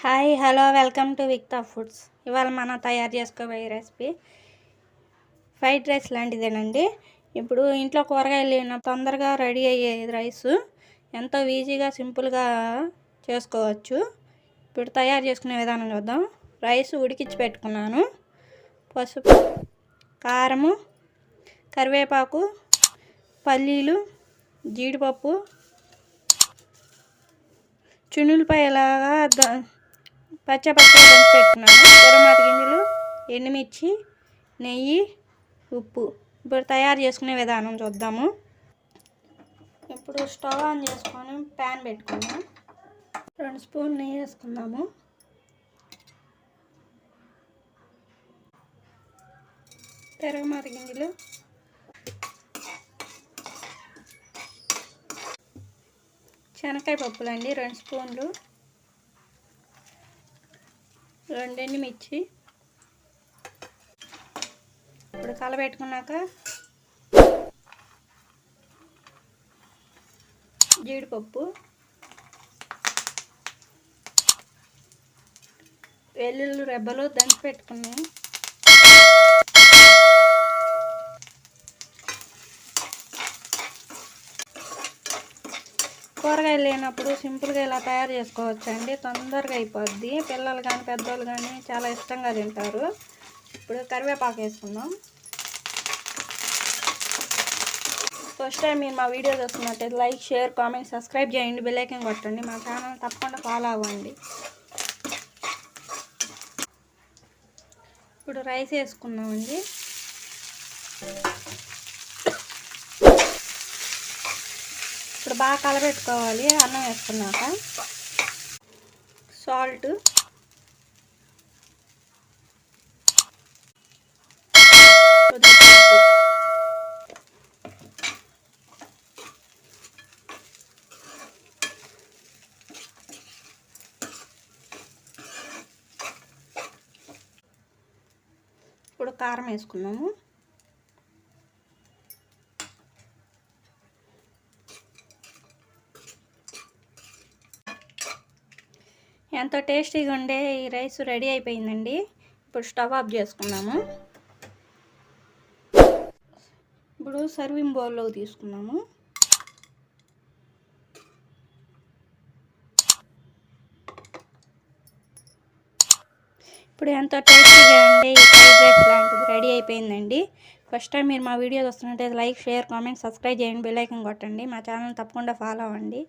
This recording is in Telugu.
Hi hello welcome to Vikta foods ఇవాళ మనం తయారు చేసుకోబోయే రెసిపీ ఫ్రైడ్ రైస్ లాంటిదేనండి. ఇప్పుడు ఇంట్లో కూరగాయలు లేన తొందరగా రెడీ అయ్యే రైస్ ఎంతో ఈజీగా సింపుల్గా చేసుకోవచ్చు. ఇప్పుడు తయారు చేసుకునే విధానం చూద్దాం. రైస్ ఉడికించి పెట్టుకున్నాను. పసుపు కారము కరివేపాకు పల్లీలు జీడిపప్పు చున్నులపాయలాగా ద పచ్చ పచ్చగా దంచి పెట్టుకున్నాను. తిరమాత గింజలు ఎండుమిర్చి నెయ్యి ఉప్పు. ఇప్పుడు తయారు చేసుకునే విధానం చూద్దాము. ఇప్పుడు స్టవ్ ఆన్ చేసుకొని ప్యాన్ పెట్టుకుందాం రెండు స్పూన్ నెయ్యి వేసుకుందాము. తిరగమాత గింజలు. శనక్కాయ పప్పులండి రెండు స్పూన్లు. రెండండి మిర్చి. ఇప్పుడు కలబెట్టుకున్నాక జీడిపప్పు వెల్లుల్లి రెబ్బలు దంచి పెట్టుకున్నాయి కూరగాయలు లేనప్పుడు సింపుల్గా ఇలా తయారు చేసుకోవచ్చండి. తొందరగా అయిపోద్ది. పిల్లలు కానీ పెద్దోళ్ళు కానీ చాలా ఇష్టంగా తింటారు. ఇప్పుడు కరివేపాకు వేసుకుందాం. ఫస్ట్ టైం మీరు మా వీడియో చూస్తున్నట్టయితే లైక్ షేర్ కామెంట్ సబ్స్క్రైబ్ చేయండి. బెల్లైకన్ కొట్టండి. మా ఛానల్ తప్పకుండా ఫాలో అవ్వండి. ఇప్పుడు రైస్ వేసుకున్నామండి బాగా కలబెట్టుకోవాలి అన్నం వేసుకున్నాక. సాల్ట్. ఇప్పుడు కారం వేసుకున్నాము. ఎంతో టేస్టీగా ఉండే ఈ రైస్ రెడీ అయిపోయిందండి. ఇప్పుడు స్టవ్ ఆఫ్ చేసుకున్నాము. ఇప్పుడు సర్వింగ్ బౌల్లో తీసుకున్నాము. ఇప్పుడు ఎంతో టేస్టీగా ఉండే ఈ ఫ్రైడ్ రైస్ లాంటిది రెడీ అయిపోయిందండి. ఫస్ట్ టైం మీరు మా వీడియో చూస్తున్నట్టయితే లైక్ షేర్ కామెంట్ సబ్స్క్రైబ్ చేయండి. బెల్ ఐకన్ కొట్టండి. మా ఛానల్ తప్పకుండా ఫాలో అవ్వండి.